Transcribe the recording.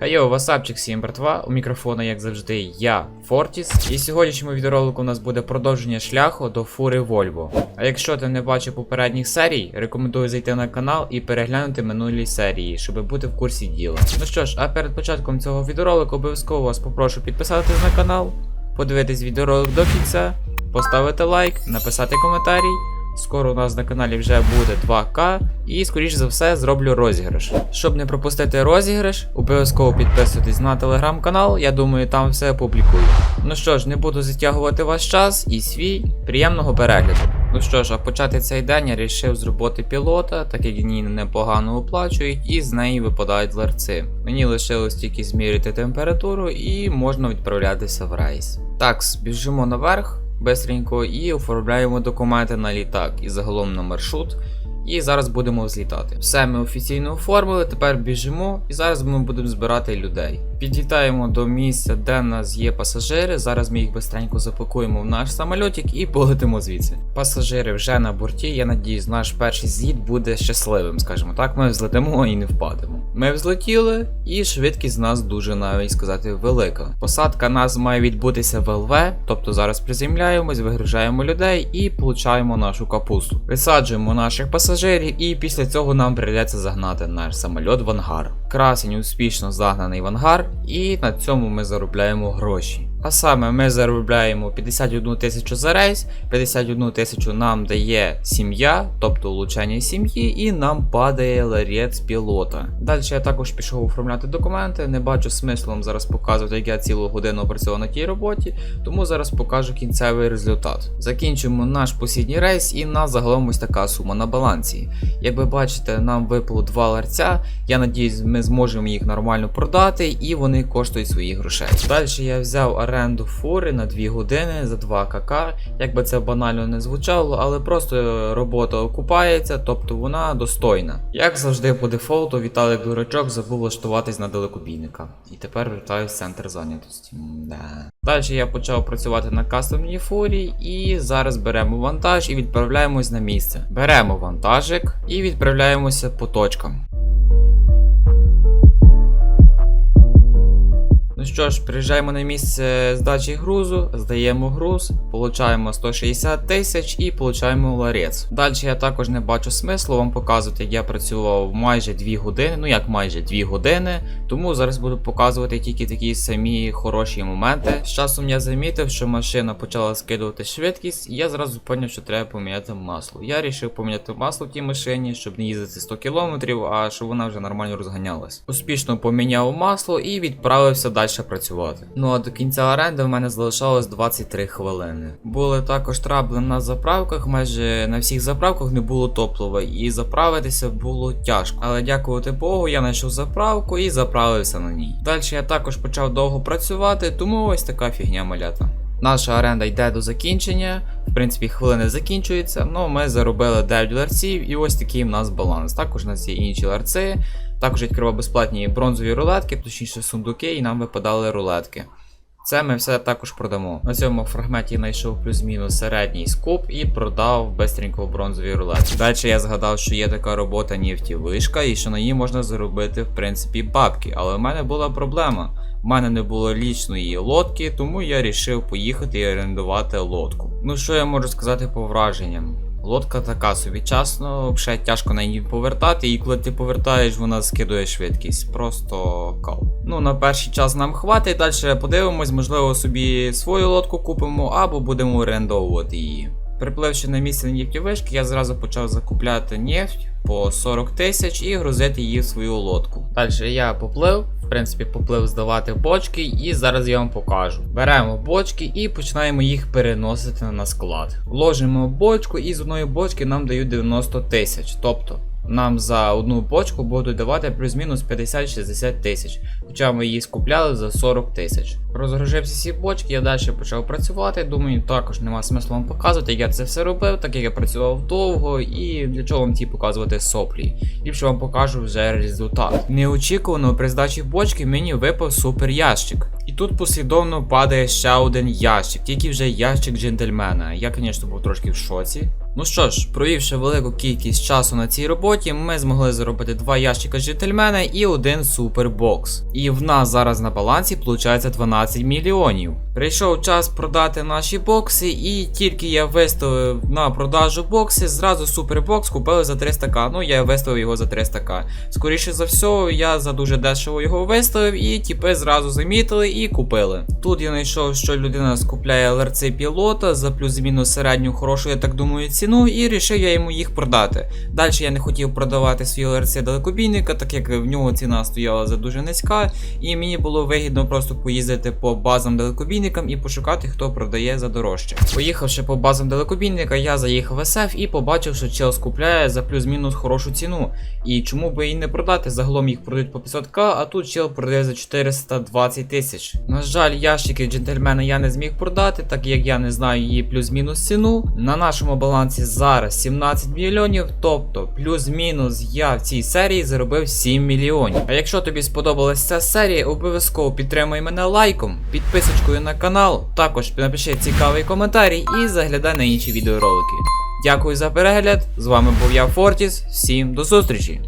Хайо, васапчик, всім братва, у мікрофона, як завжди, я, Фортіс. І в сьогоднішньому відеоролику у нас буде продовження шляху до фури Вольво. А якщо ти не бачив попередніх серій, рекомендую зайти на канал і переглянути минулі серії, щоб бути в курсі діла. Ну що ж, а перед початком цього відеоролику обов'язково вас попрошу підписатись на канал, подивитись відеоролик до кінця, поставити лайк, написати коментарій. Скоро у нас на каналі вже буде 2К, і скоріш за все зроблю розіграш. Щоб не пропустити розіграш, обов'язково підписуйтесь на телеграм-канал, я думаю, там все опублікую. Ну що ж, не буду затягувати ваш час і свій приємного перегляду. Ну що ж, а почати цей день я вирішив з роботи пілота, так як її непогано оплачують, і з неї випадають ларци. Мені лишилось тільки зміряти температуру і можна відправлятися в рейс. Так, біжимо наверх бистренько і оформляємо документи на літак і загалом на маршрут. І зараз будемо злітати. Все ми офіційно оформили, тепер біжимо і зараз ми будемо збирати людей. Підлітаємо до місця, де в нас є пасажири. Зараз ми їх бистренько запакуємо в наш самольотик і полетимо звідси. Пасажири вже на борті. Я надіюсь, наш перший зліт буде щасливим, скажімо так. Ми взлетимо і не впадемо. Ми взлетіли, і швидкість у нас дуже навіть сказати велика. Посадка нас має відбутися в ЛВ, тобто зараз приземляємось, вигружаємо людей і получаємо нашу капусту. Висаджуємо наших пасажирів, і після цього нам прийдеться загнати наш самольот в ангар. Красень успішно загнаний в ангар, і на цьому ми заробляємо гроші. А саме ми заробляємо 51 тисячу за рейс, 51 тисячу нам дає сім'я, тобто улучшення сім'ї, і нам падає ларіт пілота. Далі я також пішов оформляти документи, не бачу смислу зараз показувати, як я цілу годину працював на тій роботі, тому зараз покажу кінцевий результат. Закінчимо наш посідній рейс, і нас загалом ось така сума на балансі. Як ви бачите, нам випало два ларця. Я надіюсь, ми зможемо їх нормально продати, і вони коштують своїх грошей. Далі я взяв оренду фури на 2 години за 2 кк. Як би це банально не звучало, але просто робота окупається, тобто вона достойна. Як завжди, по дефолту, Віталик Дурачок забув влаштуватись на далекобійника. І тепер вертаюсь в центр зайнятості. М-да. Далі я почав працювати на кастомній фурі, і зараз беремо вантаж і відправляємось на місце. Беремо вантажик і відправляємося по точкам. Ну що ж, приїжджаємо на місце здачі грузу, здаємо груз, получаємо 160 тисяч і получаємо ларець. Далі я також не бачу смислу вам показувати, як я працював майже 2 години, ну як майже 2 години, тому зараз буду показувати тільки такі самі хороші моменти. З часом я замітив, що машина почала скидувати швидкість, і я зразу зрозумів, що треба поміняти масло. Я вирішив поміняти масло в тій машині, щоб не їздити 100 км, а щоб вона вже нормально розганялась. Успішно поміняв масло і відправився далі працювати. Ну а до кінця оренди в мене залишалось 23 хвилини. Були також трабли на заправках, майже на всіх заправках не було топлива, і заправитися було тяжко. Але дякувати Богу, я знайшов заправку і заправився на ній. Далі я також почав довго працювати, тому ось така фігня малята. Наша оренда йде до закінчення. В принципі, хвилини закінчуються. Ну, ми заробили 9 ларців, і ось такий в нас баланс. Також у нас є інші ларци. Також відкривав безплатні бронзові рулетки, точніше сундуки, і нам випадали рулетки. Це ми все також продамо. На цьому фрагменті знайшов плюс-мінус середній скуп і продав бистренько бронзові рулетки. Далі я згадав, що є така робота нефтівишка і що на ній можна заробити в принципі бабки. Але в мене була проблема. У мене не було лічної лодки, тому я вирішив поїхати і орендувати лодку. Ну що я можу сказати по враженням? Лодка така собі часно, ще тяжко на її повертати, і коли ти повертаєш, вона скидує швидкість. Просто кал. Ну, на перший час нам хватить, далі подивимось, можливо, собі свою лодку купимо або будемо орендовувати її. Припливши на місце нефтєвишки, я зразу почав закупляти нефть по 40 тисяч і грузити її в свою лодку. Далі я поплив, в принципі, поплив здавати бочки, і зараз я вам покажу. Беремо бочки і починаємо їх переносити на склад. Вложимо бочку, і з одної бочки нам дають 90 тисяч. Тобто нам за одну бочку будуть давати плюс-мінус 50-60 тисяч, хоча ми її скупляли за 40 тисяч. Розгружився всі бочки, я далі почав працювати. Думаю, також нема смислу вам показувати, як я це все робив, так як я працював довго, і для чого вам ті показувати соплі. Ліпше вам покажу вже результат. Неочікувано при здачі бочки мені випав супер ящик. І тут послідовно падає ще один ящик, тільки вже ящик джентльмена. Я, звісно, був трошки в шоці. Ну що ж, провівши велику кількість часу на цій роботі, ми змогли заробити два ящика джентльмена і один супербокс. І в нас зараз на балансі виходить 12 мільйонів. Прийшов час продати наші бокси, і тільки я виставив на продажу бокси, зразу супербокс купили за 300к. Ну я виставив його за 300к. Скоріше за все, я за дуже дешево його виставив, і тіпи зразу замітили і купили. Тут я знайшов, що людина скупляє ЛРЦ пілота за плюс-мінус середню хорошу, я так думаю, ціну, і рішив я йому їх продати. Далі я не хотів продавати свій ЛРЦ далекобійника, так як в нього ціна стояла за дуже низька, і мені було вигідно просто поїздити по базам далекобійникам і пошукати, хто продає за дорожче. Поїхавши по базам далекобійника, я заїхав в SF і побачив, що чел скупляє за плюс-мінус хорошу ціну. І чому би і не продати? Загалом їх продають по 500к, а тут чел продає за 420 тисяч. На жаль, ящики джентльмена я не зміг продати, так як я не знаю її плюс-мінус ціну. На нашому балансі зараз 17 мільйонів, тобто плюс-мінус я в цій серії заробив 7 мільйонів. А якщо тобі сподобалася ця серія, обов'язково підтримай мене лайком, підписочкою на канал, також напиши цікавий коментарій і заглядай на інші відеоролики. Дякую за перегляд. З вами був я Фортіс. Всім до зустрічі!